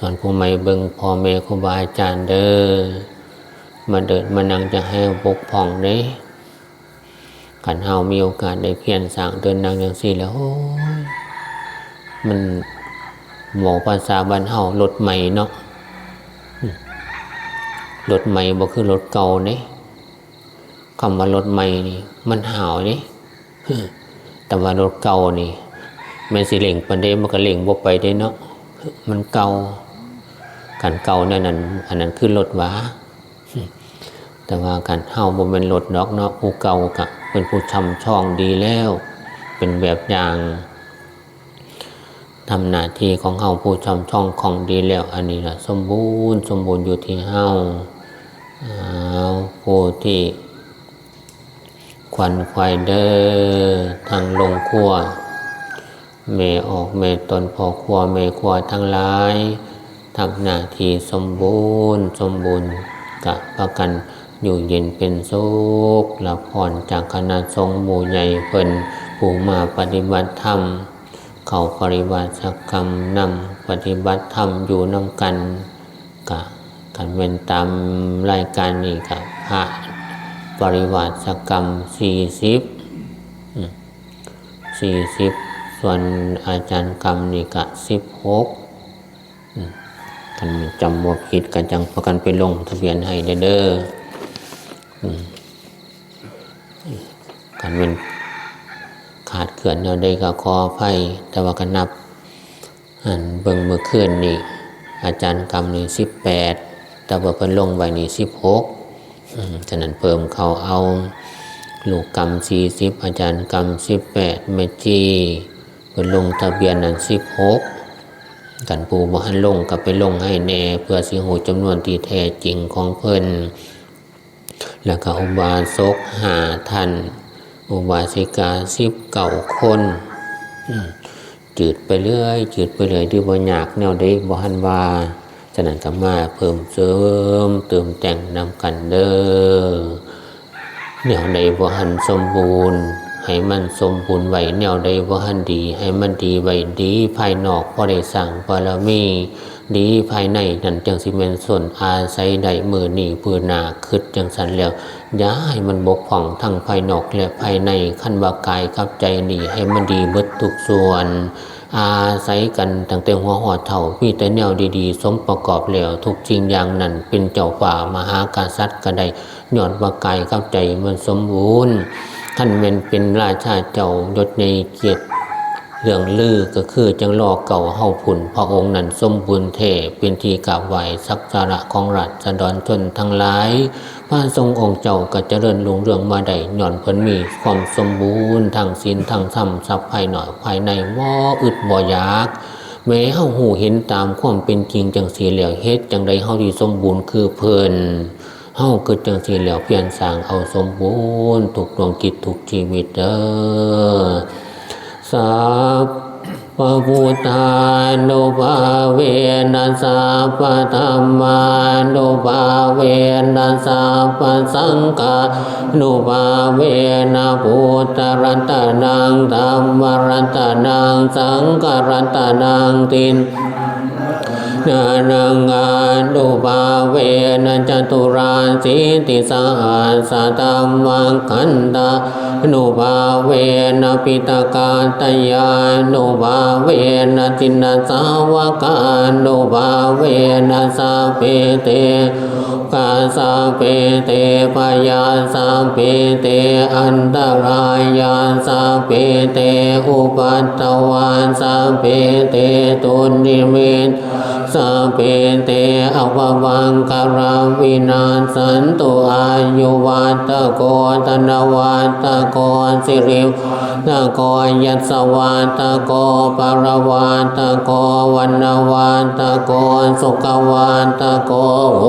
สอนผู้ใหม่เบิงพ่อแม่ครูบาอาจารย์เด้อมาเดินมานั่งจะให้บกพ่องเด้ขันเฮามีโอกาสได้เพียรสร้างเดินนั่งอย่างสี่แล้วโอ้ยมันหมอภาษาบ้านเฮารถใหม่เนาะอืมรถใหม่บ่คือรถเก่าเด้คำว่ารถใหม่นี่ มันหาวเด้แต่ว่ารถเก่านี่แม่นสิเล่งปันเดมันก็เล่งบ่ไปได้เนาะมันเก่า กันเก่านั่นนั่นอันนั้นคือรถวาแต่ว่าการเฮาบ่เป็นรถดอกเนาะผู้เก่ากะเป็นผู้ชำช่องดีแล้ว เป็นแบบอย่างทำหน้าที่ของเฮาผู้ชำช่องของดีแล้ว อันนี้ละสมบูรณ์สมบูรณ์อยู่ที่เฮาเอาผู้ที่ควันควายเดอทางลงครัวเมออกเมตนพอครัวเมครัวทั้งหลาย ทำหน้าที่สมบูรณ์ สมบูรณ์กะประกันอยู่เย็นเป็นสุขละพรจากคณะสงหมู่ใหญ่เพิ่นผู้มาปฏิบัติธรรม เขาปริวัติกรรมนำปฏิบัติธรรมอยู่นำกันกะกันเป็นตามรายการนี้กับพระปริวัติกรรมสี่สิบสี่สิบส่วนอาจารย์กรรมนี่กะสิบหก กันจำบวผิดกันจังพากันไปลงทะเบียนให้เด้อกันมันขาดเขื่อนแนวใดก็ขออภัยแต่ว่ากันนับอันเบิ่งเมื่อคืนนี่อาจารย์กรรมนี่สิบแปดแต่ว่าเพิ่นลงไว้นี่สิบหกฉะนั้นเพิ่มเขาเอาลูกกรรมสี่สิบอาจารย์กรรมสิบแปดเมจีเพิ่นลงทะเบียนนั้นสิบหก กันปูบ่หันลงกับไปลงให้แน่ เพื่อสิหูจำนวนที่แท้จริงของเพิ่นแล้วก็อุบาสกหาท่านอุบาสิกาสิบเก่าคนจืดไปเรื่อยจืดไปเรื่อยด้วยบ่อยากแนวใดบ่หันว่าฉะนั้นก็มาเพิ่มเสริมเติมแต่งนำกันเด้อแนวใดบ่หันสมบูรณ์ ให้มันสมบูรณ์ไว้แนวใดบ่หันดี ให้มันดีไว้ดีภายนอกพอได้สั่งบารมีดีภายในนั่นจังสิเป็นส่วนอาศัยใดมือหนี่ปือหนาคืดจังสันแล้วอย่าให้มันบกพร่องทั้งภายนอกและภายในขั้นว่ากายกับใจนี่ให้มันดีเบิดทุกส่วน อาศัยกันตั้งแต่หัวหอดเท่ามีแต่แนวดีๆ สมประกอบแล้วทุกจริงอย่างนั้นเป็นเจ้าป่ามหากษัตริย์ก็ได้ยอดว่ากายกับใจมันสมบูรณ์ ท่านเป็นเป็นราชาเจ้ายศในเกียรติเรื่องลือก็คือจังรอเก่าเฮาผุนพระองค์นั้นสมบูรณ์เทเป็นที่กราบไหวสักการะของรัฐสดรชนทั้งหลายพระทรงองค์เจ้าก็เจริญลุงเรืองมาได้หย่อนเพิ่นมีความสมบูรณ์ทางศีลทางธรรมทรัพย์ภายหน่อยภายในว่ออึดบ่อยากแม้เฮาหูเห็นตามความเป็นจริงจังสีเหลียวเฮ็ดจังใดเฮาที่สมบูรณ์คือเพิ่น เฮาเกิดจังสีเหลียวเพียรสร้างเอาสมบูรณ์ถูกดวงกิจถูกชีวิตเด้อสัพพพุทธานุภาเวนัสสะพะธรรมานุภาเวนัสสะพะสังฆานุภาเวนะพุทธรัตนังธรรมรัตนังสังฆรัตนังติน นานังอานุภาเวนะจตุราสิติสหัสธรรมังคันตานุภาเวนะปิตกาตยานุภาเวนะจินนสาวกานุภาเวนะสาเปเตกาสาเปเตปยาสาเปเตอันตรายาสาเปเตอุปัตตวานสาเปเตตุนิมิต สัพเพเตอภวังคาราวินาสันตุอายุวัตโกธนวัตโกสิริตโกยัสสวัตโกปรวัตโกวันนวัตโกสุขวัตโกโห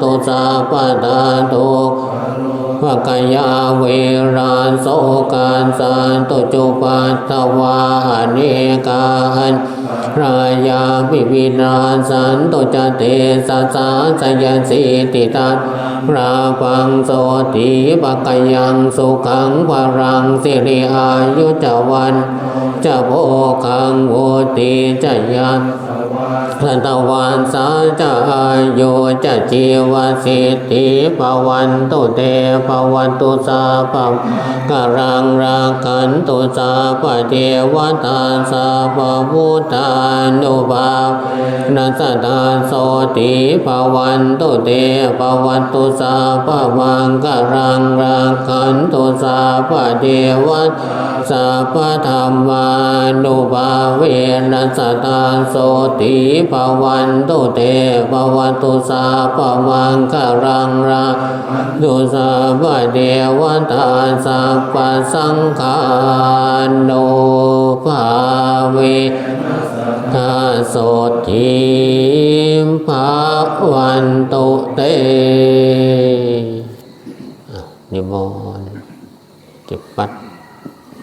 ตุสัพพทาตุภกยาเวราโสการสันตุจุปัตวาเนกาหัน รายาวิวินาสันตุจเตสัสสาสยสิติตัสพระปังโสติปกยังสุขังวรังสิริอายุจวัน จะโพคังโวติจยัน สัตวันสาจะอายุจะจีวสิทธิปวันตุเตปวันตุสาปะกรังราคันตุสาปเทวตาสาปะพุทธานุภานัสตาโสติปวันตุเตปวันตุสาปังกรังราคันตุ สาปเทวตสาปะธรรมานุภาเวนัสตาโสติปวันตุเตปวันตุสาปมังคารังราตุสาปเดวตาสัพพสังฆานุภาเวทาโสติภวันตุเตนิมนต์ เก็บปัด